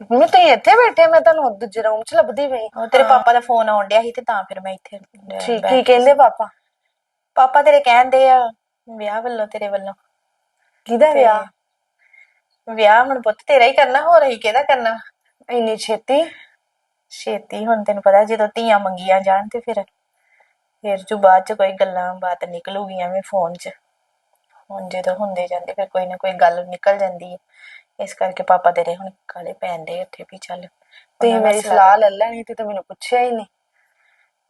Mummy ਤੁਸੀਂ ਇੱਥੇ ਬੈਠੇ ਮੈਂ ਤੁਹਾਨੂੰ ਦੂਜੇ ਰੂਮ 'ਚ ਲੱਭਦੀ ਪਈ ਉਹ ਤੇਰੇ ਪਾਪਾ ਦਾ ਫੋਨ ਆਉਣ ਡਿਆ ਸੀ ਤੇ ਤਾਂ ਫਿਰ ਮੈਂ ਇੱਥੇ ਠੀਕ ਕੀ ਕਹਿੰਦੇ ਪਾਪਾ। ਪਾਪਾ ਤੇਰੇ ਕਹਿੰਦੇ ਆ ਵਿਆਹ ਵੱਲੋਂ ਤੇਰੇ ਵੱਲੋਂ। ਕਿਹਦਾ ਵਿਆਹ? ਵਿਆਹ ਹੁਣ ਪੁੱਤ ਤੇਰਾ ਹੀ ਕਰਨਾ ਹੋਰ ਹੀ ਕਿਹਦਾ ਕਰਨਾ? ਇੰਨੀ ਛੇਤੀ? ਛੇਤੀ ਹੁਣ ਤੈਨੂੰ ਪਤਾ ਜਦੋਂ ਧੀਆਂ ਮੰਗੀਆਂ ਜਾਣ ਤੇ ਫਿਰ ਫਿਰ ਜੋ ਬਾਅਦ ਚ ਕੋਈ ਗੱਲਾਂ ਬਾਤ ਨਿਕਲੂਗੀ ਐਵੇਂ ਫੋਨ 'ਚ। ਹੁਣ ਜਦੋਂ ਹੁੰਦੇ ਜਾਂਦੇ ਫਿਰ ਕੋਈ ਨਾ ਕੋਈ ਗੱਲ ਨਿਕਲ ਜਾਂਦੀ ਹੈ। ਇਸ ਕਰਕੇ ਪਾਪਾ ਤੇਰੇ ਹੁਣ ਕਾਲੇ ਪੈਂਦੇ ਉੱਥੇ ਵੀ ਚੱਲ। ਉਹਨਾਂ ਨਾਲ ਮੇਰੀ ਸਲਾਹ ਲੈ ਲੈਣੀ ਤੇ ਤਾਂ ਮੈਨੂੰ ਪੁੱਛਿਆ ਹੀ ਨਹੀਂ।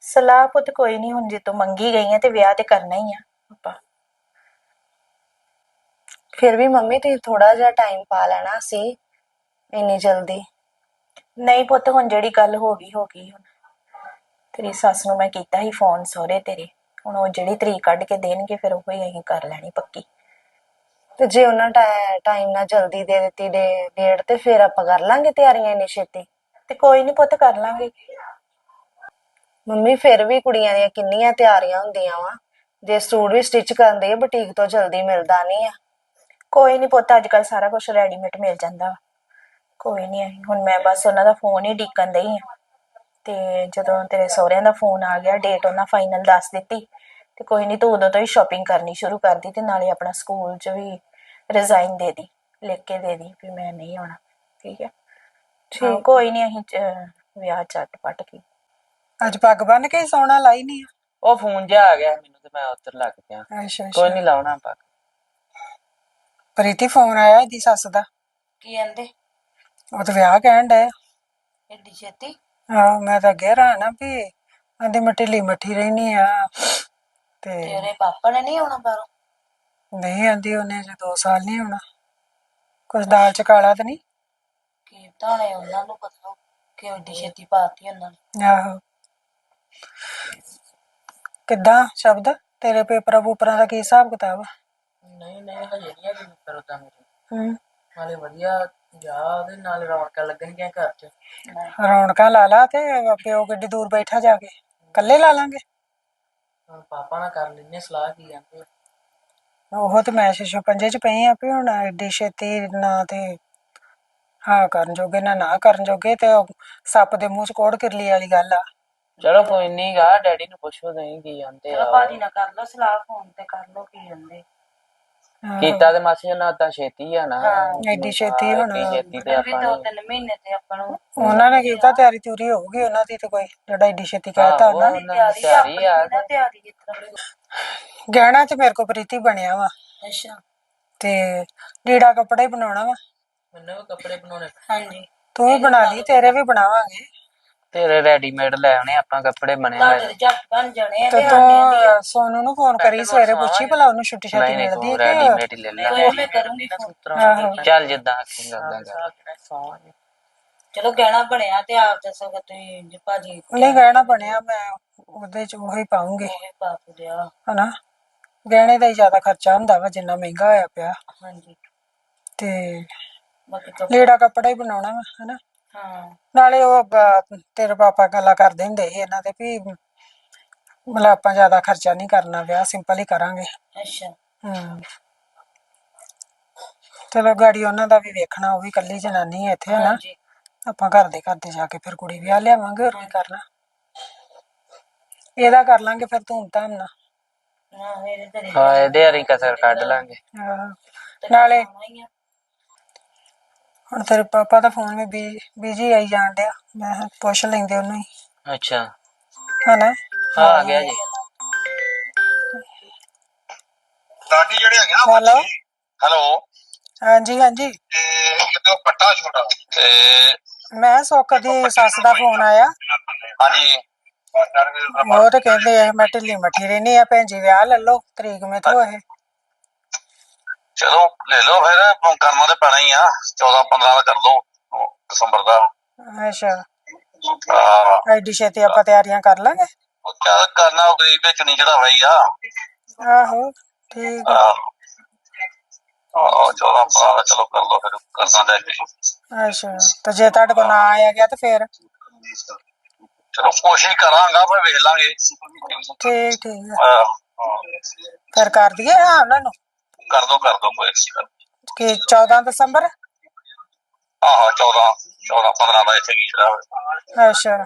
ਸਲਾਹ ਪੁੱਤ ਕੋਈ ਨਹੀਂ ਹੁਣ ਜੇ ਤੂੰ ਮੰਗੀ ਗਈ ਹੈ ਤੇ ਵਿਆਹ ਤੇ ਕਰਨਾ ਹੀ ਆ ਆਪਾਂ ਫਿਰ ਵੀ ਮੰਮੀ ਤੁਸੀਂ ਥੋੜਾ ਜਿਹਾ ਟਾਈਮ ਪਾ ਲੈਣਾ ਸੀ ਇੰਨੀ ਜਲਦੀ। ਨਹੀਂ ਪੁੱਤ ਹੁਣ ਜਿਹੜੀ ਗੱਲ ਹੋ ਗਈ ਹੋ ਗਈ ਹੁਣ। ਤੇਰੀ ਸੱਸ ਨੂੰ ਮੈਂ ਕੀਤਾ ਸੀ ਫੋਨ ਸਹੁਰੇ ਤੇਰੇ। ਹੁਣ ਉਹ ਜਿਹੜੀ ਤਰੀਕ ਕੱਢ ਕੇ ਦੇਣਗੇ ਫਿਰ ਉਹ ਹੀ ਅਸੀਂ ਕਰ ਲੈਣੀ ਪੱਕੀ। ਤੇ ਜੇ ਉਹਨਾਂ ਟਾਈਮ ਨਾਲ ਜਲਦੀ ਦੇ ਦਿੱਤੀ ਦੇ ਡੇਟ ਤੇ ਫਿਰ ਆਪਾਂ ਕਰ ਲਾਂਗੇ ਤਿਆਰੀਆਂ ਇੰਨੀ ਛੇਤੀ? ਤੇ ਕੋਈ ਨਹੀਂ ਪੁੱਤ ਕਰ ਲਾਂਗੇ। ਮੰਮੀ, ਫਿਰ ਵੀ ਕੁੜੀਆਂ ਦੀਆਂ ਕਿੰਨੀਆਂ ਤਿਆਰੀਆਂ ਹੁੰਦੀਆਂ ਵਾ। ਜੇ ਸੂਟ ਵੀ ਸਟਿਚ ਕਰਦੇ ਆ, ਬੁਟੀਕ ਤੋਂ ਜਲਦੀ ਮਿਲਦਾ ਨਹੀਂ ਆ। ਕੋਈ ਨਹੀਂ ਪੁੱਤ ਅੱਜ ਕੱਲ ਸਾਰਾ ਕੁਝ ਰੈਡੀਮੇਡ ਮਿਲ ਜਾਂਦਾ ਵਾ। ਕੋਈ ਨਹੀਂ ਹੁਣ ਮੈਂ ਬਸ ਉਹਨਾਂ ਦਾ ਫੋਨ ਹੀ ਡੀਕਣ ਦਈ ਆ। ਤੇ ਜਦੋਂ ਤੇਰੇ ਸਹੁਰਿਆਂ ਦਾ ਫੋਨ ਆ ਗਿਆ ਡੇਟ ਉਹਨਾਂ ਫਾਈਨਲ ਦੱਸ ਦਿੱਤੀ। ਤੇ ਕੋਈ ਨਹੀਂ ਤੂੰ ਉਦੋਂ ਤੋਂ ਹੀ ਸ਼ਾਪਿੰਗ ਕਰਨੀ ਸ਼ੁਰੂ ਕਰ ਦੀ ਤੇ ਨਾਲੇ ਆਪਣਾ ਸਕੂਲ 'ਚ ਵੀ ਰਿਜ਼ਾਈਨ ਦੇ ਦੀ ਲਿਖ ਕੇ ਦੇ ਦੀ ਵੀ ਮੈਂ ਨਹੀਂ ਆਉਣਾ ਠੀਕ ਹੈ? ਹਾਂ, ਕੋਈ ਨਹੀਂ ਅਸੀਂ ਚ- ਵਿਆਹ ਝੱਟ ਪਟ ਕੇ। ਅੱਜ ਪੱਗ ਬੰਨ ਕੇ ਹੀ ਸੌਣਾ ਲਾਈ ਨਹੀਂ ਉਹ ਫੋਨ ਜਿਹਾ ਆ ਗਿਆ ਮੈਨੂੰ ਤੇ ਮੈਂ ਉੱਧਰ ਲੱਗ ਪਿਆ। ਅੱਛਾ ਕੋਈ ਨਹੀਂ ਲਾਉਣਾ ਪੱਕ ਪ੍ਰੀਤੀ ਫੋਨ ਆਇਆ ਇਹਦੀ ਸੱਸ ਦਾ? ਕੀ ਕਹਿੰਦੇ? ਉਹ ਤਾਂ ਵਿਆਹ ਕਹਿਣ ਡਿਆ ਏਡੀ ਛੇਤੀ? ਹਾਂ ਮੈਂ ਤਾਂ ਅੱਗੇ ਨਾ ਵੀ ਆਂਦੀ ਮੈਂ ਢਿੱਲੀ ਮੱਠੀ ਰਹਿਨੀ ਆ। ਤੇ ਤੇਰੇ ਪਾਪਾ ਨੇ ਨਹੀਂ ਆਉਣਾ ਬਾਹਰੋਂ? ਨਹੀਂ ਆਂਦੀ ਉਹਨੇ ਜੇ 2 ਸਾਲ ਨਹੀਂ ਹੋਣਾ ਕੁਛ ਦਾਲ ਚ ਕਾਲਾ ਤਾਂ ਨਹੀਂ? ਕੀ ਤਾਣੇ ਉਹਨਾਂ ਨੂੰ ਪਤਾ ਕਿ ਏਡੀ ਛੇਤੀ ਪਾਤੀ ਉਹਨਾਂ ਨੇ। ਆਹੋ। ਕਿੱਦਾਂ ਸ਼ਬਦ? ਤੇਰੇ ਪੇਪਰਾਂ ਪੂਪਰਾਂ ਦਾ ਕੀ ਹਿਸਾਬ ਕਿਤਾਬ? ਆ? ਨਹੀਂ ਨਹੀਂ ਹਜੇ ਨਹੀਂ ਹੈਗੀ ਮਿੱਤਰ ਉਦਾਂ ਮੇਰੇ। ਹੂੰ। ਨਾਲੇ ਵਧੀਆ ਜਾ ਉਹਦੇ ਨਾਲ ਰੌਣਕਾਂ ਲੱਗਣਗੀਆਂ ਘਰ 'ਚ। ਰੌਣਕਾਂ ਲਾ ਲਾ ਤੇ ਪਿਓ ਕਿੱਡੀ ਦੂਰ ਬੈਠਾ ਜਾ ਕੇ। ਇਕੱਲੇ ਲਾ ਲਾਂਗੇ। ਹੁਣ ਪਾਪਾ ਨਾਲ ਕਰ ਲੈਨੇ ਸਲਾਹ ਕੀ ਜਾਂਦੇ ਉਹ ਤੇ ਮੈਂ ਸ਼ਿਸ਼ੋ ਪੰਜੇ ਚ ਪਈ ਆ ਵੀ ਹੁਣ ਐਡੀ ਛੇਤੀ ਨਾ ਤੇ ਹਾਂ ਕਰਨ ਜੋਗੇ ਨਾ ਨਾ ਕਰਨ ਜੋਗੇ ਤੇ ਉਹ ਸੱਪ ਦੇ ਮੂੰਹ ਚ ਕੋੜ ਕਿਰਲੀ ਵਾਲੀ ਗੱਲ ਆ। ਚਲੋ ਕੋਈ ਨਹੀਂ ਗਾ ਡੈਡੀ ਨੂੰ ਪੁੱਛੋ ਨਹੀਂ ਕੀ ਜਾਂਦੇ ਆ। ਨਾਲ ਕਰ ਲਓ ਸਲਾਹ ਫੋਨ ਤੇ ਕਰ ਲਓ ਕੀ ਜਾਂਦੇ ਹਾਂ, ਕੀਤਾ ਤੇ ਮਾਸੀ ਨਾਲ ਤਾਂ ਛੇਤੀ ਆ ਨਾ। ਐਡੀ ਛੇਤੀ ਹੁਣ ਐਡੀ ਛੇਤੀ ਤੇ ਆਪਾਂ ਨੇ- ਤਿੰਨ ਮਹੀਨੇ ਤੇ ਆਪਾਂ ਨੂੰ ਉਹਨਾਂ ਨੇ ਕੀਤਾ ਤਿਆਰੀ ਤਿਉਰੀ ਹੋਊਗੀ ਉਹਨਾਂ ਦੀ ਤੇ ਕੋਈ ਜਿਹੜਾ ਐਡੀ ਛੇਤੀ ਕਹਿਤਾ ਉਹਨਾਂ ਨੇ। ਦੀ ਤਿਆਰੀ ਆ। ਤਿਆਰੀ ਕਿਸ ਤਰ੍ਹਾਂ ਗਹਿਣਾ ਤੇ ਮੇਰੇ ਕੋ ਪ੍ਰੀਤੀ ਬਣਿਆ ਵਾ। ਅੱਛਾ। ਤੇ ਲੀੜਾ ਕੱਪੜਾ ਹੀ ਬਣਾਉਣਾ ਵਾ। ਮੈਨੂੰ ਵੀ ਕੱਪੜੇ ਬਣਾਉਣੇ। ਹਾਂਜੀ। ਤੂੰ ਵੀ ਬਣਾ ਲਈ ਤੇਰੇ ਵੀ ਬਣਾਵਾਂਗੇ। ਤੇਰੇ ਰੈਡੀਮੇਡ ਲੈ ਆਉਣੇ ਆਪਾਂ ਕੱਪੜੇ ਬਣੇ ਹੋਏ। ਤੁਹਾਡੇ ਜੱਟ ਬਣ ਜਾਣੇ ਆ ਤੇ ਤੂੰ ਸੋਨੂ ਨੂੰ ਫੋਨ ਕਰੀ ਸਵੇਰੇ ਪੁੱਛੀ ਭਲਾ ਉਹਨੂੰ ਛੁੱਟੀ ਛਾਟੀ ਨਹੀਂ ਨਹੀਂ ਮਿਲਦੀ ਤੂੰ ਹੈ ਕਿ ਰੈਡੀਮੇਡ ਹੀ ਲੈ ਲੈ। ਮੈਂ ਕਰੂੰਗੀ phone। ਆਹੋ। ਚੱਲ ਜਿੱਦਾਂ ਆਖੇਂਗਾ ਉਦਾਂ ਕਰ। ਚਲੋ ਗਹਿਣਾ ਬਣਿਆ ਤੇ ਆਪ ਦੱਸੋ ਕਿ ਤੁਸੀਂ ਜੇ ਭਾਜੀ ਨਹੀਂ ਗਹਿਣਾ ਬਣਿਆ ਮੈਂ ਉਹਦੇ ਚ ਉਹੀ ਪਾਉਂਗੀ। ਕੋਹੇ ਪਾਪ ਦਿਆ। ਹਨਾ? ਗਹਿਣੇ ਦਾ ਹੀ ਜ਼ਿਆਦਾ ਖਰਚਾ ਹੁੰਦਾ ਵਾ ਜਿੰਨਾ ਮਹਿੰਗਾ ਹੋਇਆ ਪਿਆ। ਹਾਂਜੀ। ਤੇ ਬਾਕੀ ਤਾਂ ਲੀੜਾ ਕੱਪੜਾ ਹੀ ਬਣਾਉਣਾ ਵਾ ਹਨਾ? ਹਾਂ ਨਾਲੇ ਉਹ ਬ- ਤੇਰੇ ਪਾਪਾ ਗੱਲਾਂ ਕਰਦੇ ਹੁੰਦੇ ਸੀ ਇਹਨਾਂ ਦੇ ਵੀ ਮਤਲਬ ਆਪਾਂ ਜ਼ਿਆਦਾ ਖਰਚਾ ਨਹੀਂ ਕਰਨਾ ਵਿਆਹ ਸਿੰਪਲ ਹੀ ਕਰਾਂਗੇ। ਅੱਛਾ। ਹਮ ਚਲੋ ਗਾੜੀ ਉਹਨਾਂ ਦਾ ਵੀ ਵੇਖਣਾ ਉਹ ਵੀ ਇਕੱਲੀ ਜਨਾਨੀ ਹੈ ਇੱਥੇ ਹਨਾ। ਹਾਂਜੀ। ਆਪਾਂ ਘਰ ਦੇ ਘਰ ਦੇ ਜਾ ਕੇ ਫਿਰ ਕੁੜੀ ਵਿਆਹ ਲਿਆਵਾਂਗੇ ਹੋਰ ਕੀ ਕਰਨਾ। ਇਹਦਾ ਕਰ ਲਾਂਗੇ ਫਿਰ ਧੂਮ ਧਾਮ ਨਾਲ। ਨਾ ਇਹਦੇ ਤੇ ਹਾਂ ਇਹਦੇ ਹਰੀ ਕਸਰ ਕੱਢ ਲਾਂਗੇ। ਆਹੋ। ਨਾਲੇ ਹੁਣ ਤੇਰੇ ਪਾਪਾ ਦਾ ਫੋਨ ਵੀ ਬੀਜੀ ਆਈ ਜਾਣ ਡਿਆ। ਮੈਂ ਕਿਹਾ ਪੁੱਛ ਲੈਂਦੇ ਉਹਨੂੰ ਹੀ। ਅੱਛਾ। ਹਨਾ? ਹਾਂ ਆ ਗਿਆ ਜੀ। ਲਾਡੀ ਜਿਹੜੇ ਹੈਗੇ ਨਾ ਹੈਲੋ? ਹੈਲੋ? ਹਾਂਜੀ ਹਾਂਜੀ। ਤੇ ਇਹਦਾ ਪੱਟਾ ਛੋਟਾ। ਤੇ ਮੈਂ ਸੁੱਖ ਦੀ ਸੱਸ ਦਾ ਫੋਨ ਆਇਆ। ਹਾਂਜੀ। ਉਹ ਤਾਂ ਕਹਿੰਦੇ ਆ ਮੈਂ ਢਿੱਲੀ ਮੱਠੀ ਰਹਿਨੀ ਆ ਭੈਣ ਜੀ ਵਿਆਹ ਲੈ ਲਓ ਤਰੀਕ ਮੇਥੋਂ ਇਹ। ਚਲੋ ਲੈ ਲਓ ਫਿਰ ਕਰਨਾ ਤੇ ਪੈਣਾ ਹੀ ਆ 14 15 ਦਾ ਕਰ ਲਓ ਦਸੰਬਰ ਦਾ। ਅੱਛਾ। ਆਹ, ਐਡੀ ਛੇਤੀ ਆਪਾਂ ਤਿਆਰੀਆਂ ਕਰ ਲਾਂਗੇ? ਉਹ ਚੱਲ ਕਰਨਾ ਉਹ ਗਰੀਬ ਵਿੱਚ ਨਹੀਂ ਜਿਹੜਾ ਹੋਈ ਆ। ਆਹੋ ਠੀਕ ਆ। ਆਹ 14 15 ਦਾ ਚਲੋ ਕਰ ਲਓ ਫਿਰ ਕਰਨਾ ਲੈ ਕੇ ਅੱਛਾ ਤੇ ਜੇ ਤੁਹਾਡੇ ਕੋਲ ਨਾ ਆਇਆ ਗਿਆ ਤੇ ਫਿਰ? ਚਲੋ ਕੋਸ਼ਿਸ਼ ਕਰਾਂਗਾ ਫਿਰ ਵੇਖ ਲਾਂਗੇ। ਠੀਕ ਠੀਕ ਆ। ਆਹ, ਫਿਰ ਕਰ ਦਈਏ ਹਾਂ ਉਹਨਾਂ ਨੂੰ? ਕਰ ਦੋ ਕਰ ਦੋ ਕੋਈ ਨਹੀਂ ਕਿ 14 ਦਸੰਬਰ ਆਹੋ 14 14 15 ਦਾ ਇੱਥੇ ਕੀ ਸ਼ਰਾਬ ਅੱਛਾ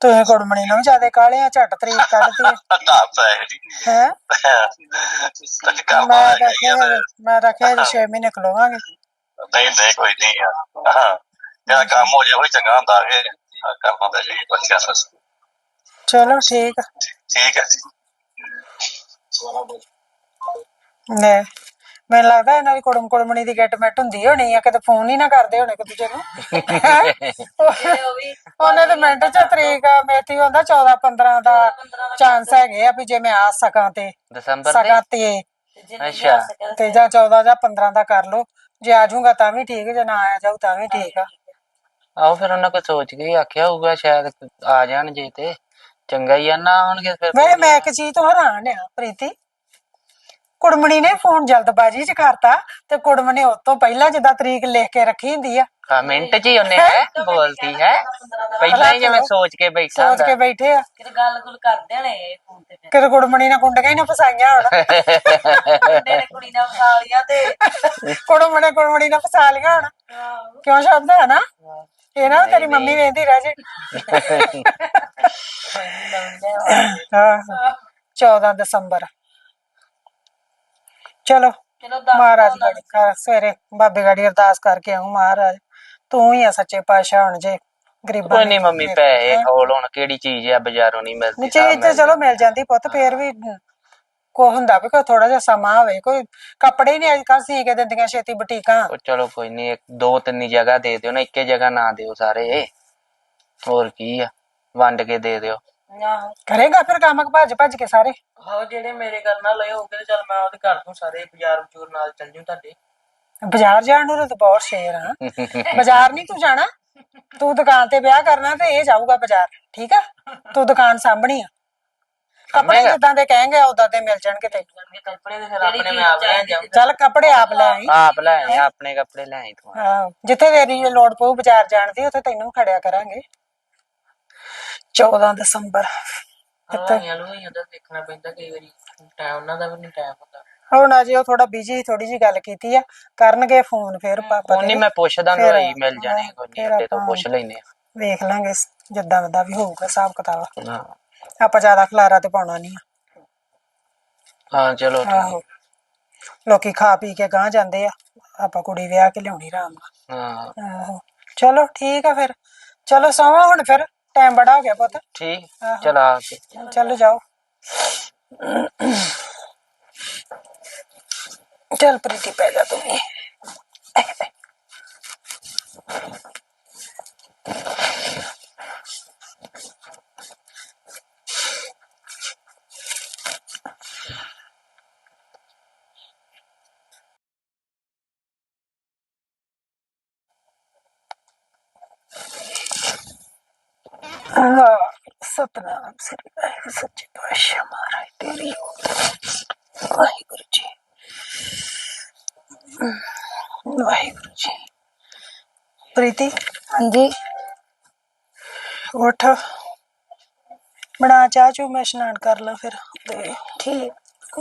ਤੁਸੀਂ ਕੁੜਮਣੀ ਨੂੰ ਜ਼ਿਆਦਾ ਕਾਲੇ ਆ ਝੱਟ ਤਰੀਕ ਕੱਢਦੀ ਦੱਸ ਹੈ ਜੀ ਹੈ ਸੱਚ ਕਰ ਮੈਂ ਰੱਖਿਆ ਮੈਂ ਰੱਖਿਆ ਜੀ 6 ਮਹੀਨੇ ਖਲੋਵਾਂਗੇ ਨਹੀਂ ਨਹੀਂ ਕੋਈ ਨਹੀਂ ਆ ਜਿਹੜਾ ਕੰਮ ਹੋ ਜਾਏ ਉਹ ਹੀ ਚੰਗਾ ਹੁੰਦਾ ਕਿ ਕਰਨਾ ਤਾਂ ਜੀ ਬੱਚਿਆਂ ਨੂੰ ਚਲੋ ਠੀਕ ਆ। ਠੀਕ ਹੈ ਜੀ ਲੈ ਮੈਨੂੰ ਲੱਗਦਾ ਇਹਨਾਂ ਦੀ ਕੁੜਮ ਕੁੜਮਣੀ ਦੀ ਗੈਟਮੈਟ ਹੁੰਦੀ ਹੋਣੀ ਆ ਕਿਤੇ ਫੋਨ ਹੀ ਨਾ ਕਰਦੇ ਹੋਣੇ ਕਿ ਦੂਜੇ ਨੂੰ ਉਹਨੇ ਤੇ ਮਿੰਟ ਚ ਤਰੀਕ ਮੇਥੀ ਹੁੰਦਾ 14 15 ਦਾ ਚਾਂਸ ਹੈਗੇ ਆ ਵੀ ਜੇ ਮੈਂ ਆ ਸਕਾਂ ਤੇ। ਦਸੰਬਰ ਸਕਾਂ ਤੇ। ਅੱਛਾ। ਤੇ। ਜਾਂ 14 ਜਾਂ 15 ਦਾ ਕਰ ਲਓ। ਜੇ ਆ ਜਾਊਗਾ ਤਾਂ ਵੀ ਠੀਕ ਜੇ ਨਾ ਆਇਆ ਜਾਊ ਤਾਂ ਵੀ ਠੀਕ ਆ। ਆਓ ਫਿਰ ਉਹਨਾਂ ਕੋ ਸੋਚ ਕੇ ਹੀ ਆਖਿਆ ਹੋਊਗਾ ਸ਼ਾਇਦ ਆ ਜਾਣ ਜੇ ਤੇ। ਚੰਗਾ ਹੀ ਆ ਨਾ ਆਉਣਗੇ ਫਿਰ ਵੇ ਮੈਂ ਇੱਕ ਚੀਜ਼ ਤੋਂ ਹੈਰਾਨ ਆ ਪ੍ਰੀਤੀ। ਕੁੜਮਣੀ ਨੇ ਫੋਨ ਜਲਦਬਾਜ਼ੀ ਚ ਕਰਤਾ ਤੇ ਕੁੜਮਣੀ ਉਸ ਤੋਂ ਪਹਿਲਾਂ ਜਿੱਦਾਂ ਤਰੀਕ ਲਿਖ ਕੇ ਰੱਖੀ ਹੁੰਦੀ ਆ। ਹਾਂ ਮਿੰਟ ਚ ਹੀ ਉਹਨੇ ਹੈ ਬੋਲਤੀ ਹੈ। ਪਹਿਲਾਂ ਹੀ ਜਿਵੇਂ ਸੋਚ ਕੇ ਬੈਠਾ ਸੋਚ ਕੇ ਹੁੰਦਾ। ਬੈਠੇ ਆ। ਕਿਤੇ ਗੱਲ ਗੁੱਲ ਕਰਦੇ ਨੇ ਫੋਨ ਤੇ ਫਿਰ। ਕਿਤੇ ਕੁੜਮਣੀ ਨਾਲ ਕੁੰਡਗਾ ਹੀ ਨਾ ਫਸਾਈਆਂ ਹੁਣ। ਮੁੰਡੇ ਨੇ ਕੁੜੀ ਨਾਲ ਵਸਾ ਲਿਆ ਤੇ। ਕੁੜਮਣੇ ਕੁੜਮਣੀ ਨਾਲ ਫਸਾ ਲਿਆ ਹੁਣ। ਕਿਉਂ ਸ਼ਬਦ ਹੈ ਨਾ? ਇਹ ਨਾ ਤੇਰੀ ਮੰਮੀ ਵੇਂਦੀ ਰਹਿ ਜੇ। ਹਾਂ। 14 ਦਸੰਬਰ। ਚਲੋ ਚਲੋ ਦੱਸ ਮਹਾਰਾਜ ਗੜੀ ਕਰ ਸਵੇਰੇ ਬਾਬੇ ਗੜੀ ਅਰਦਾਸ ਕਰਕੇ ਆਉਂ ਮਹਾਰਾਜ। ਤੂੰ ਹੀ ਆ ਸੱਚੇ ਪਾਤਸ਼ਾਹ ਹੁਣ ਜੇ ਗਰੀਬਾਂ ਕੋਈ ਨਹੀਂ ਮੰਮੀ ਪੈਸੇ ਖੋਲ ਹੁਣ ਕਿਹੜੀ ਚੀਜ਼ ਆ ਬਾਜ਼ਾਰੋਂ ਨਹੀਂ ਮਿਲਦੀ ਨੀਚੇ ਤੇ ਚਲੋ ਮਿਲ ਜਾਂਦੀ ਪੁੱਤ ਫੇਰ ਵੀ ਕੋ ਹੁੰਦਾ ਵੀ ਕੋਈ ਥੋੜਾ ਜਿਹਾ ਸਮਾਂ ਹੋਵੇ ਕੋਈ ਕੱਪੜੇ ਹੀ ਨਹੀਂ ਅੱਜ ਕੱਲ੍ਹ ਸੀ ਕੇ ਦਿੰਦੀਆਂ ਛੇਤੀ ਬੁਟੀਕਾਂ। ਉਹ ਚਲੋ ਕੋਈ ਨਹੀਂ ਇੱਕ ਦੋ ਤਿੰਨ ਹੀ ਜਗ੍ਹਾ ਦੇ ਦਿਓ ਨਾ ਇੱਕੇ ਜਗ੍ਹਾ ਨਾ ਦਿਓ ਸਾਰੇ। ਹੋਰ ਕੀ ਆ ਵੰਡ ਕੇ ਦੇ ਦਿਓ। ਆਹੋ ਕਰੇਗਾ ਫਿਰ ਕੰਮ ਭੱਜ ਭੱਜ ਕੇ ਸਾਰੇ? ਹਾਂ ਜਿਹੜੇ ਮੇਰੇ ਕਰਨ ਵਾਲੇ ਹੋਗੇ ਤੇ ਚੱਲ ਮੈਂ ਉਹਦੇ ਘਰ ਤੋਂ ਸਾਰੇ ਬਾਜ਼ਾਰ ਬਜੂਰ ਨਾਲ ਚੱਲ ਜੂ ਤੁਹਾਡੇ। ਬਾਜ਼ਾਰ ਜਾਣ ਨੂੰ ਤਾਂ ਬਹੁਤ ਸ਼ੇਰ ਆ। ਬਾਜ਼ਾਰ ਨਹੀਂ ਤੂੰ ਜਾਣਾ? ਤੂੰ ਦੁਕਾਨ ਤੇ ਵਿਆਹ ਕਰਨਾ ਤੇ ਇਹ ਜਾਊਗਾ ਬਾਜ਼ਾਰ ਠੀਕ ਆ? ਤੂੰ ਦੁਕਾਨ ਸਾਂਭਣੀ ਆ। ਕੱਪੜੇ ਸਾਂਭੇਗਾ? ਜਿੱਦਾਂ ਦੇ ਕਹੇਂਗੇ ਉਦਾਂ ਦੇ ਮਿਲ ਜਾਣਗੇ ਤੈਨੂੰ। ਜਾਣਗੇ ਕੱਪੜੇ ਤੇ ਫਿਰ ਆਪਣੇ ਮੈਂ ਆਪ ਲੈ ਜਾਊਂ ਚੱਲ ਕੱਪੜੇ ਆਪ ਲੈ ਆਈ। ਆਪ ਲੈ ਆਈ ਆਪਣੇ ਕੱਪੜੇ ਲੈ ਆਈ ਤੂੰ ਹਾਂ ਜਿੱਥੇ ਤੇਰੀ ਲੋੜ ਪਊ ਬਾਜ਼ਾਰ ਜਾਣ ਦੀ ਉੱਥੇ ਤੈਨੂੰ ਖੜਿਆ ਕਰਾਂਗੇ। 14 ਦਸੰਬਰ। ਹਲਵਾਈਆਂ ਲੁਈਆਂ ਦਾ ਦੇਖਣਾ ਪੈਂਦਾ ਕਈ ਵਾਰੀ ਟਾਈਮ ਉਹਨਾਂ ਦਾ ਵੀ ਨਹੀਂ ਟਾਈਮ ਹੁੰਦਾ। ਹੁਣ ਅਜੇ ਉਹ ਥੋੜਾ ਬਿਜ਼ੀ ਥੋੜੀ ਜੀ ਗੱਲ ਕੀਤੀ ਆ ਕਰਨਗੇ ਫੋਨ ਫਿਰ ਪਾਪਾ ਉਹ ਨਹੀਂ ਤੇਰੇ। ਮੈਂ ਪੁੱਛਦਾ ਫਿਰ, ਲੋਈ ਮਿਲ ਜਾਣੇ ਕੋਈ ਨਹੀਂ ਫਿਰ ਅੱਡੇ ਤੋਂ ਆਪਾਂ ਪੁੱਛ ਲੈਨੇ ਵੇਖ ਲਾਂਗੇ ਜਿੱਦਾਂ ਦਾ ਵੀ ਹੋਊਗਾ ਹਿਸਾਬ ਕਿਤਾਬ। ਆ ਹਾਂ। ਆਪਾਂ ਜ਼ਿਆਦਾ ਖਲਾਰਾ ਤੇ ਪਾਉਣਾ ਨਹੀਂ ਆ। ਹਾਂ ਚਲੋ ਠੀਕ। ਆਹੋ। ਲੋਕੀ ਖਾ ਪੀ ਕੇ ਗਾਂ ਜਾਂਦੇ ਆ ਆਪਾਂ ਕੁੜੀ ਵਿਆਹ ਕੇ ਲਿਆਉਣੀ ਆਰਾਮ ਹਾਂ। ਨਾਲ ਆਹੋ। ਚਲੋ ਠੀਕ ਆ ਫਿਰ। ਚਲੋ ਸੌਵਾਂ ਹੁਣ ਫਿਰ। ਟਾਈਮ ਬੜਾ ਹੋ ਗਿਆ ਪੁੱਤ ਠੀਕ ਆਹੋ। ਚਲ ਆ ਕੇ ਚਲੋ ਜਾਓ ਚੱਲ ਪ੍ਰੀਤੀ ਪੈ ਜਾ ਤੂੰ ਵੀ ਆਹ, ਸਤਨਾਮ ਸ੍ਰੀ ਵਾਹਿਗੁਰੂ ਸੱਚੇ ਪਾਤਸ਼ਾਹ ਮਹਾਰਾਜ ਤੇਰੀ ਵਾਹਿਗੁਰੂ ਜੀ ਵਾਹਿਗੁਰੂ ਜੀ ਪ੍ਰੀਤੀ ਹਾਂਜੀ ਉੱਠ ਬਣਾ ਚਾਹ ਚੂ ਮੈਂ ਇਸ਼ਨਾਨ ਕਰ ਲਾਂ ਫਿਰ ਤੇ ਠੀਕ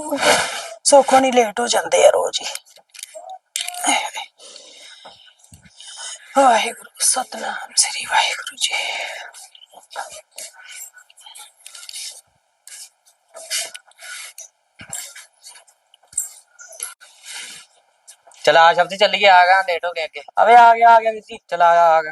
ਸੋਖੋ ਨਹੀਂ ਲੇਟ ਹੋ ਜਾਂਦੇ ਆ ਰੋਜ਼ ਹੀ ਵਾਹਿਗੁਰੂ ਸਤਨਾਮ ਸ੍ਰੀ ਵਾਹਿਗੁਰੂ ਚਲ ਸ਼ਬਦ ਚੱਲੀਏ ਆ ਗਾ ਲੇਟ ਹੋ ਗਿਆ ਅੱਗੇ। ਅਵੇ ਆ ਗਿਆ ਆ ਗਿਆ ਵੀਰ ਜੀ ਚਲ ਆ ਆ ਗਾ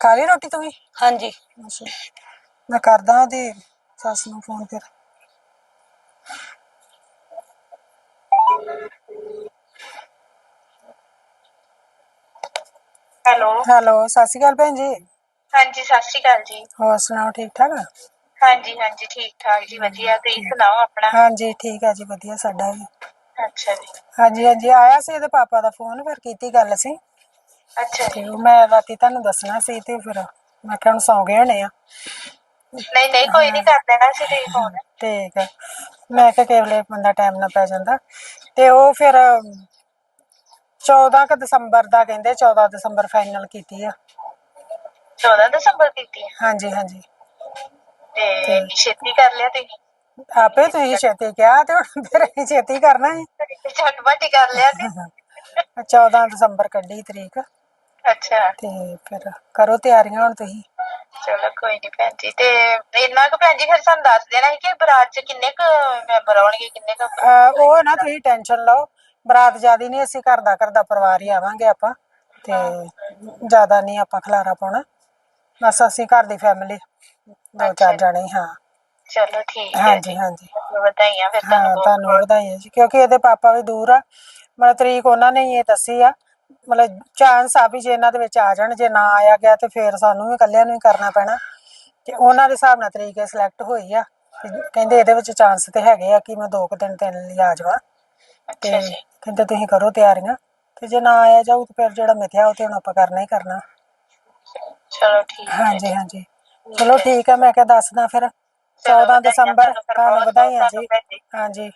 ਖਾ ਲਈ ਰੋਟੀ ਤੂੰ ਵੀ? ਹਾਂਜੀ। ਅੱਛਾ। ਮੈਂ ਕਰਦਾ ਉਹਦੀ ਸੱਸ ਨੂੰ ਫੋਨ ਫਿਰ। ਹੈਲੋ। ਹੈਲੋ ਸਤਿ ਸ਼੍ਰੀ ਅਕਾਲ ਭੈਣ ਜੀ। ਹਾਂਜੀ ਸਤਿ ਸ਼੍ਰੀ ਅਕਾਲ ਜੀ। ਹੋਰ ਸੁਣਾਓ ਠੀਕ ਠਾਕ ਹਾਂਜੀ ਹਾਂਜੀ ਠੀਕ ਠਾਕ ਜੀ ਵਧੀਆ। ਤੁਸੀਂ ਸੁਣਾਓ ਆਪਣਾ? ਹਾਂਜੀ ਠੀਕ ਹੈ ਜੀ ਵਧੀਆ ਸਾਡਾ ਵੀ। ਅੱਛਾ ਜੀ। ਹਾਂਜੀ ਹਾਂਜੀ ਆਇਆ ਸੀ ਇਹਦੇ ਪਾਪਾ ਦਾ ਫੋਨ ਫਿਰ ਕੀਤੀ ਗੱਲ ਸੀ ਅੱਛਾ ਤੇ ਉਹ ਮੈਂ ਰਾਤੀ ਤੁਹਾਨੂੰ ਦੱਸਣਾ ਸੀ ਤੇ ਫਿਰ ਮੈਂ ਕਿਹਾ ਹੁਣ ਸੌਂ ਗਏ ਹੋਣੇ ਆ। ਨਹੀਂ ਨਹੀਂ ਕੋਈ ਨਹੀਂ ਕਰ ਦੇਣਾ ਸੀ ਤੁਸੀਂ ਫੋਨ। ਠੀਕ ਹੈ ਮੈਂ ਕਿਹਾ ਕਿਸੇ ਵੇਲੇ ਬੰਦਾ ਟਾਈਮ ਨਾ ਪੈ ਜਾਂਦਾ। ਤੇ ਉਹ ਫਿਰ 14 ਕ ਦਸੰਬਰ ਦਾ ਕਹਿੰਦੇ 14 ਦਸੰਬਰ ਫਾਈਨਲ ਕੀਤੀ ਆ। 14 ਦਸੰਬਰ ਕੀਤੀ ਹੈ ਹਾਂਜੀ ਹਾਂਜੀ। ਤੇ ਛੇਤੀ ਕਰ ਲਿਆ ਤੁਸੀਂ? ਆਪੇ ਤੁਸੀਂ ਛੇਤੀ ਕਿਹਾ ਤੇ ਹੁਣ ਫਿਰ ਅਸੀਂ ਛੇਤੀ ਕਰਨਾ ਹੈ ਝਟਪਟ ਕਰ ਲਿਆ ਤੇ 14 ਦਸੰਬਰ ਕੱਢੀ ਤਰੀਕ। ਅੱਛਾ। ਤੇ ਫਿਰ ਕਰੋ ਤਿਆਰੀਆਂ ਹੁਣ ਤੁਸੀਂ। ਚਲੋ ਕੋਈ ਨਹੀਂ ਭੈਣ ਜੀ ਤੇ ਇੰਨਾ ਕੁ ਭੈਣ ਜੀ ਫਿਰ ਸਾਨੂੰ ਦੱਸ ਦੇਣਾ ਸੀ ਕਿ ਬਰਾਤ ਚ ਕਿੰਨੇ ਕੁ ਮੈਂਬਰ ਆਉਣਗੇ ਕਿੰਨੇ ਕੁ ਅਹ ਉਹ ਨਾ ਤੁਸੀਂ ਟੈਨਸ਼ਨ ਲਓ ਬਰਾਤ ਜਿਆਦੀ ਨਹੀਂ ਅਸੀਂ ਘਰ ਦਾ ਘਰ ਦਾ ਪਰਿਵਾਰ ਹੀ ਆਵਾਂਗੇ ਆਪਾਂ ਤੇ ਜ਼ਿਆਦਾ ਨਹੀਂ ਆਪਾਂ ਖਲਾਰਾ ਪਾਉਣਾ। ਬਸ ਅਸੀਂ ਘਰ ਦੀ ਫੈਮਿਲੀ ਦੋ ਚਾਰ ਜਣੇ ਹੀ, ਹਾਂ। ਚਲੋ ਠੀਕ ਹੈ ਹਾਂਜੀ ਹਾਂਜੀ। ਵਧਾਈਆਂ ਫਿਰ ਹਾਂ ਤੁਹਾਨੂੰ ਤੁਹਾਨੂੰ ਵਧਾਈਆਂ ਜੀ। ਕਿਉਂਕਿ ਇਹਦੇ ਪਾਪਾ ਵੀ ਦੂਰ ਆ। ਮਤਲਬ ਤਰੀਕ ਉਹਨਾਂ ਨੇ ਹੀ ਇਹ ਦੱਸੀ ਆ। ਮਤਲਬ ਚਾਂਸ ਆ ਵੀ ਜੇ ਇਹਨਾਂ ਦੇ ਵਿੱਚ ਆ ਜਾਣ ਜੇ ਨਾ ਆਇਆ ਗਿਆ ਤੇ ਫਿਰ ਸਾਨੂੰ ਵੀ ਇਕੱਲਿਆਂ ਨੂੰ ਹੀ ਕਰਨਾ ਪੈਣਾ। ਤੇ ਉਹਨਾਂ ਦੇ ਹਿਸਾਬ ਨਾਲ ਤਰੀਕ ਸਿਲੈਕਟ ਹੋਈ ਆ। ਤੇ ਕਹਿੰਦੇ ਇਹਦੇ ਵਿੱਚ ਚਾਂਸ ਤੇ ਹੈਗੇ ਆ ਕਿ ਮੈਂ ਦੋ ਕੁ ਦਿਨ ਤਿੰਨ ਲਈ ਆ ਜਾਵਾਂ। ਤੇ ਅੱਛਾ ਜੀ। ਕਹਿੰਦੇ ਤੁਸੀਂ ਕਰੋ ਤਿਆਰੀਆਂ। ਤੇ ਜੇ ਨਾ ਆਇਆ ਜਾਊ ਤੇ ਫਿਰ ਜਿਹੜਾ ਮਿਥਿਆ ਉਹ ਤੇ ਹੁਣ ਆਪਾਂ ਕਰਨਾ ਹੀ ਕਰਨਾ। ਚਲੋ ਠੀਕ ਹੈ ਹਾਂਜੀ ਹਾਂਜੀ। ਚਲੋ ਠੀਕ ਹੈ ਮੈਂ ਕਿਹਾ ਦੱਸਦਾ ਫਿਰ। 14 ਦਸੰਬਰ ਤੁਹਾਨੂੰ ਵਧਾਈਆਂ ਜੀ। ਹਾਂਜੀ।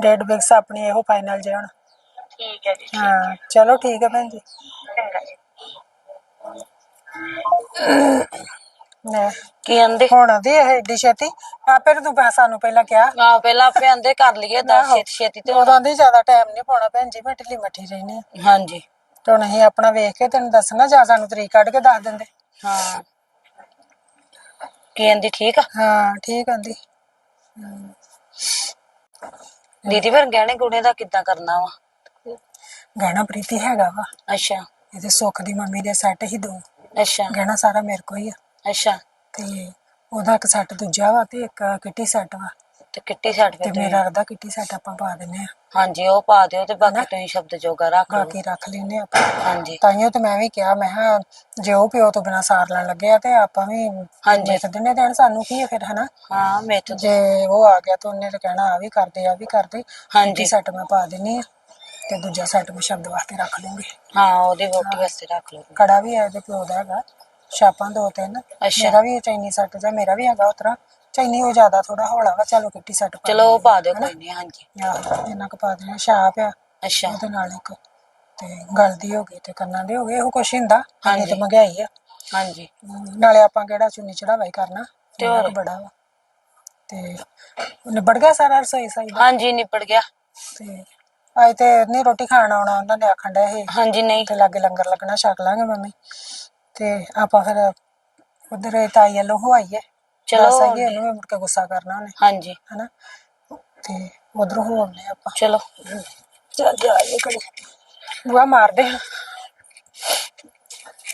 ਡੇਟ ਫਿਕਸ ਆਪਣੀ ਇਹੋ ਫਾਈਨਲ ਜੇ ਹੁਣ। ਠੀਕ ਹੈ ਜੀ ਹਾਂ ਚਲੋ ਠੀਕ ਹੈ ਭੈਣ ਜੀ। ਚੰਗਾ ਜੀ। ਲੈ ਕੀ ਆਂਦੇ? ਹੁਣ ਦੀ ਇਹ ਏਡੀ ਛੇਤੀ? ਆਪੇ ਨੂੰ ਤੂੰ ਪੈ- ਸਾਨੂੰ ਪਹਿਲਾਂ ਕਿਹਾ। ਆ ਪਹਿਲਾਂ ਆਪੇ ਆਂਦੇ ਕਰ ਲਈਏ ਆਹੋ। ਛੇਤੀ ਛੇਤੀ ਤੇ ਉਦੋਂ ਦੀ ਜ਼ਿਆਦਾ ਟਾਈਮ ਨਹੀਂ ਪਾਉਣਾ ਭੈਣ ਜੀ ਮੈਂ ਢਿੱਲੀ ਮੱਠੀ ਰਹਿਣੀ ਆ ਹਾਂਜੀ। ਤੇ ਹੁਣ ਅਸੀਂ ਆਪਣਾ ਵੇਖ ਕੇ ਤੈਨੂੰ ਦੱਸਣਾ ਜਾਂ ਸਾਨੂੰ ਤਰੀਕ ਕੱਢ ਕੇ ਦੱਸ ਦਿੰਦੇ। ਹਾਂ। ਕੀ ਆਂਦੀ ਠੀਕ ਆ? ਹਾਂ ਠੀਕ ਆਂਦੀ। ਦੀਦੀ ਫਿਰ ਗਹਿਣੇ ਗੁਣੇ ਦਾ ਕਿੱਦਾਂ ਕਰਨਾ ਵਾ? ਗਹਿਣਾ ਪ੍ਰੀਤੀ ਹੈਗਾ ਵਾ। ਅੱਛਾ। ਇਹਦੇ ਸੁੱਖ ਦੀ ਮੰਮੀ ਦੇ ਸੈੱਟ ਹੀ ਦੋ। ਅੱਛਾ। ਗਹਿਣਾ ਸਾਰਾ ਮੇਰੇ ਕੋਲ ਹੀ ਆ। ਅੱਛਾ। ਤੇ ਉਹਦਾ ਇੱਕ ਸੈੱਟ ਦੂਜਾ ਵਾ ਤੇ ਇੱਕ ਕਿੱਟੀ ਸੈੱਟ ਵਾ। ਤੇ ਕਿੱਟੀ ਛੱਡ ਤੇ ਫਿਰ ਮੇਰਾ ਅਰਦਾ ਕਿੱਟੀ ਸੈੱਟ ਆਪਾਂ ਪਾ ਦਿੰਨੇ ਆ। ਹਾਂਜੀ ਉਹ ਪਾ ਦਿਓ ਤੇ ਬਾਕੀ ਤੁਸੀਂ ਸ਼ਬਦ ਜੋਗਾ ਰੱਖ ਲਓ। ਬਾਕੀ ਰੱਖ ਲੈਨੇ ਆਪਾਂ। ਹਾਂਜੀ। ਤਾਈਓ ਤੇ ਮੈਂ ਵੀ ਕਿਹਾ ਮੈਂ ਕਿਹਾ ਜੇ ਉਹ ਪਿਓ ਤੋਂ ਬਿਨਾ ਸਾਰ ਲੈਣ ਲੱਗਿਆ ਤੇ ਆਪਾਂ ਵੀ ਹਾਂਜੀ। ਜਿੱਤ ਦਿਨੇ ਦੇਣ ਸਾਨੂੰ ਕੀ ਹੈ ਫਿਰ ਹਨਾ? ਹਾਂ ਮੈਂ ਤਾਂ ਜੇ ਉਹ ਆ ਗਿਆ ਤਾਂ ਉਹਨੇ ਤਾਂ ਕਹਿਣਾ ਆ ਵੀ ਕਰਦੇ ਆ ਵੀ ਕਰਦੇ। ਹਾਂਜੀ। ਸੈੱਟ ਮੈਂ ਪਾ ਦਿੰਨੀ ਆ। ਤੇ ਦੂਜਾ ਸੈੱਟ ਮੈਂ ਸ਼ਬਦ ਵਾਸਤੇ ਰੱਖ ਲੂੰਗੀ। ਹਾਂ ਉਹਦੀ ਵੋਟੀ ਵਾਸਤੇ ਰੱਖ ਲਓ ਕੜਾ ਵੀ ਹੈ ਇਹਦੇ ਪਿਓ ਦਾ ਹੈਗਾ। ਛਾਪਾਂ ਦੋ ਤਿੰਨ। ਮੇਰਾ ਵੀ ਚੈਨੀ ਸੈੱਟ ਜਾਂ ਮੇਰਾ ਵੀ ਹੈਗਾ ਉਤਰਾ। ਚੈਨੀ ਉਹ ਜ਼ਿਆਦਾ ਥੋੜਾ ਹੌਲਾ ਵਾ ਚਲੋ ਕਿੱਟੀ ਸੈੱਟ ਪਾ ਚਲੋ ਉਹ ਪਾ ਦਿਓ ਕੋਈ ਨਹੀਂ ਹਾਂਜੀ। ਆਹੋ ਇਹਨਾਂ ਕੁ ਪਾ ਦੇਣਾ ਛਾਪ ਆ ਅੱਛਾ। ਉਹਦੇ ਨਾਲ ਇੱਕ। ਤੇ ਗਲ ਦੀ ਹੋ ਗਈ ਤੇ ਕੰਨਾਂ ਦੀ ਹੋ ਗਈ ਇਹੋ ਕੁਛ ਹੁੰਦਾ ਹਾਂਜੀ। ਤੇ ਮਹਿੰਗਾਈ ਆ। ਹਾਂਜੀ। ਨਾਲੇ ਆਪਾਂ ਕਿਹੜਾ ਚੁੰਨੀ ਚੜਾਵਾ ਹੀ ਕਰਨਾ ਤੇ ਹੋਰ। ਬੜਾ ਵਾ। ਤੇ ਨਿਬੜ ਗਿਆ ਸਾਰਾ ਰਸੋਈ ਸਾਈ ਹਾਂਜੀ ਨਿਪਟ ਗਿਆ। ਤੇ ਅੱਜ ਤੇ ਨਹੀਂ ਰੋਟੀ ਖਾਣ ਆਉਣਾ ਉਹਨਾਂ ਨੇ ਆਖਣ ਡਿਆ ਸੀ ਹਾਂਜੀ ਨਹੀਂ। ਤੇ ਲਾਗੇ ਲੰਗਰ ਲੱਗਣਾ ਛਕ ਲਾਂਗੇ ਮੰਮੀ। ਤੇ ਆਪਾਂ ਫਿਰ ਉਧਰ ਤਾਈ ਵੱਲੋਂ ਹੋ। ਆਈਏ ਚਲੋ ਦੱਸ ਆਈਏ ਉਹਨੂੰ ਵੀ ਮੁੜ ਕੇ ਗੁੱਸਾ ਕਰਨਾ ਉਹਨੇ। ਹਾਂਜੀ। ਹਨਾ? ਤੇ ਉਧਰੋਂ ਹੋ ਆਉਂਦੇ ਆਪਾਂ। ਚਲੋ। ਚੱਲ ਜਾ ਇਹ ਕੜੀ ਬੁਆ ਮਾਰਦੇ ਆ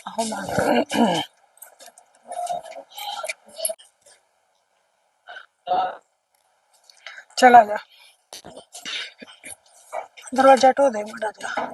ਆਹੋ ਮਾਰ ਚਲ ਆ ਜਾ। ਦਰਵਾਜ਼ਾ ਢੋ ਦੇ ਮਾੜਾ ਜਿਹਾ